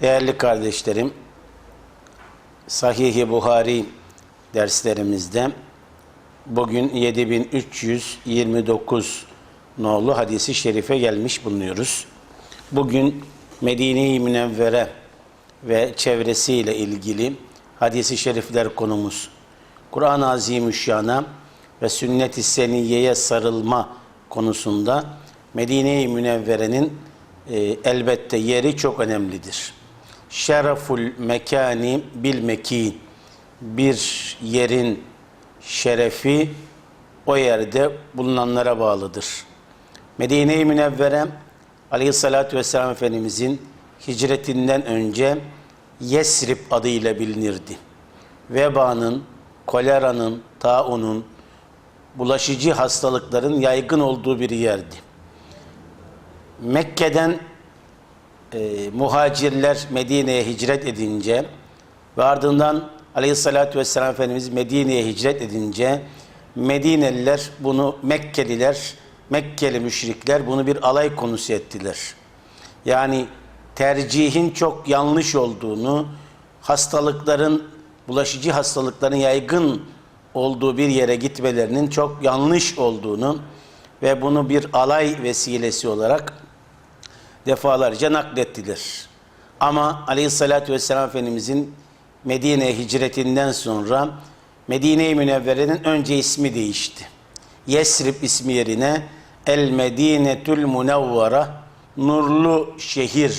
Değerli kardeşlerim, Sahih-i Buhari derslerimizde bugün 7329 nolu hadisi şerife gelmiş bulunuyoruz. Bugün Medine-i Münevvere ve çevresiyle ilgili hadisi şerifler konumuz. Kur'an-ı Azimüşşan'a ve sünnet-i seniyeye sarılma konusunda Medine-i Münevvere'nin e, elbette yeri çok önemlidir. Şereful mekani bil mekin. Bir yerin şerefi o yerde bulunanlara bağlıdır. Medine-i Münevvere Aleyhisselatü Vesselam Efendimizin hicretinden önce Yesrib adıyla bilinirdi. Vebanın, koleranın, taunun, bulaşıcı hastalıkların yaygın olduğu bir yerdi. Mekke'den e, muhacirler Medine'ye hicret edince ve ardından Aleyhisselatü Vesselam Efendimiz Medine'ye hicret edince Medineliler bunu Mekkeliler, Mekkeli müşrikler bunu bir alay konusu ettiler. Yani tercihin çok yanlış olduğunu, hastalıkların, bulaşıcı hastalıkların yaygın olduğu bir yere gitmelerinin çok yanlış olduğunu ve bunu bir alay vesilesi olarak defalarca naklettiler. Ama Aleyhisselatü Vesselam Efendimizin Medine'ye hicretinden sonra Medine-i Münevvere'nin önce ismi değişti. Yesrib ismi yerine El Medinetül Munevvara Nurlu Şehir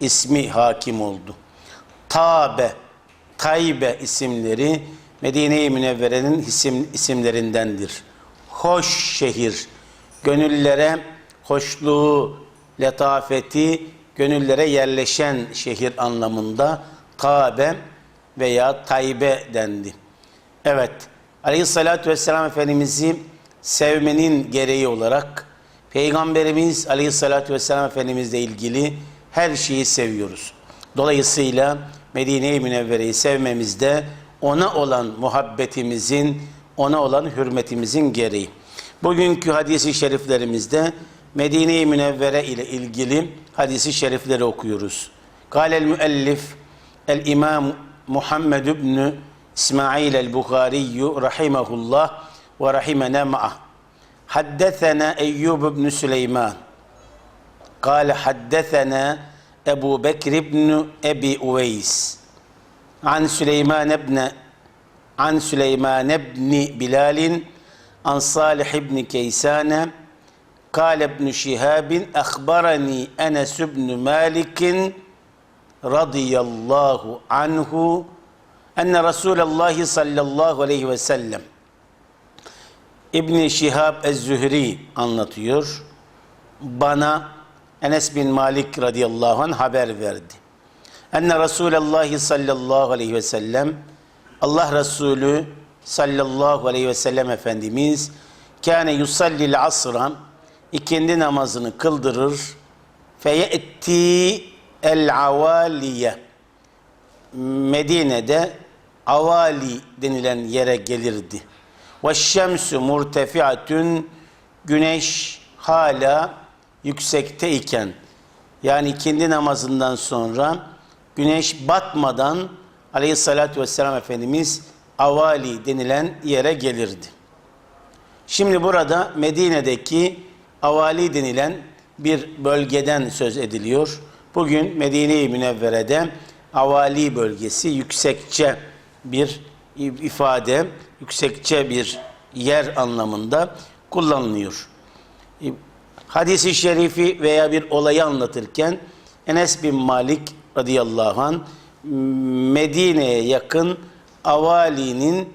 ismi hakim oldu. Tabe, Taybe isimleri Medine-i Münevvere'nin isim, isimlerindendir. Hoş şehir, gönüllere hoşluğu, letafeti, gönüllere yerleşen şehir anlamında Kabe veya Taybe dendi. Evet, Aleyhisselatü Vesselam Efendimiz'i sevmenin gereği olarak Peygamberimiz Aleyhisselatü Vesselam Efendimizle ilgili her şeyi seviyoruz. Dolayısıyla Medine-i Münevvere'yi sevmemizde ona olan muhabbetimizin, ona olan hürmetimizin gereği. Bugünkü hadisi şeriflerimizde Medine-i Münevvere ile ilgili hadisi şerifleri okuyoruz. Galel müellif el İmam Muhammed ibn İsmail el Bukhari rahimehullah ve rahimena ma'ah. Haddethena Eyyub ibn Süleyman. Kale haddethena Ebu Bekir ibn Ebi Uveys. An Süleyman ibn An Süleyman ibn Bilal an Salih ibn Keysane قال ابن شهاب أخبرني أنس بن مالك رضي الله عنه أن رسول الله صلى الله عليه وسلم İbn Şihab Ez-Zühri anlatıyor. Bana Enes bin Malik radıyallahu anh haber verdi. Enne Resulallah sallallahu aleyhi ve sellem Allah Resulü sallallahu aleyhi ve sellem Efendimiz kâne yusallil asra ikindi namazını kıldırır feyetti el avaliye Medine'de avali denilen yere gelirdi. Ve şemsü murtefiatün güneş hala yüksekte iken yani ikindi namazından sonra güneş batmadan aleyhissalatü vesselam Efendimiz avali denilen yere gelirdi. Şimdi burada Medine'deki avali denilen bir bölgeden söz ediliyor. Bugün Medine-i Münevvere'de avali bölgesi yüksekçe bir ifade, yüksekçe bir yer anlamında kullanılıyor. Hadisi şerifi veya bir olayı anlatırken Enes bin Malik radıyallahu an Medine'ye yakın avalinin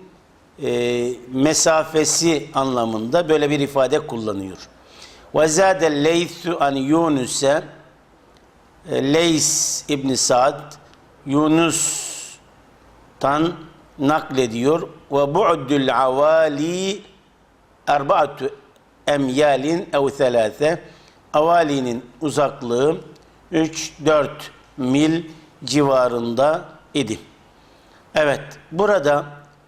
e, mesafesi anlamında böyle bir ifade kullanıyor. Ve zâde leythu an Yunus'e Leys İbn Sa'd Yunus'tan naklediyor ve bu'dul avali erbaatu emyalin ev thelâthe avalinin uzaklığı 3-4 mil civarında idi. Evet, burada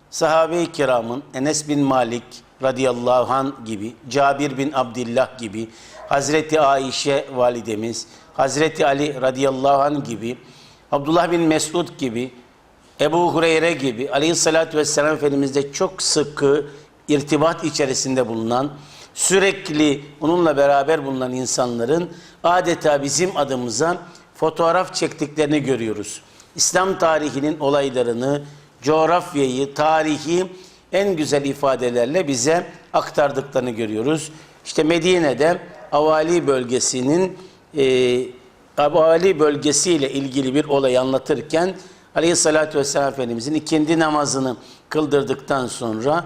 sahabe-i kiramın Enes bin Malik radıyallahu an gibi, Cabir bin Abdullah gibi, Hazreti Ayşe validemiz, Hazreti Ali radıyallahu an gibi Abdullah bin Mesud gibi, Ebu Hureyre gibi aleyhissalatü vesselam Efendimiz'de çok sıkı irtibat içerisinde bulunan, sürekli onunla beraber bulunan insanların adeta bizim adımıza fotoğraf çektiklerini görüyoruz. İslam tarihinin olaylarını, coğrafyayı, tarihi en güzel ifadelerle bize aktardıklarını görüyoruz. İşte Medine'de Avali bölgesinin e, Avali bölgesiyle ilgili bir olay anlatırken Aleyhisselatü Vesselam Efendimizin ikindi namazını kıldırdıktan sonra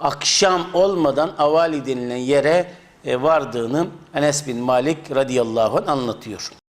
akşam olmadan Avali denilen yere e, vardığını Enes bin Malik radıyallahu anh anlatıyor.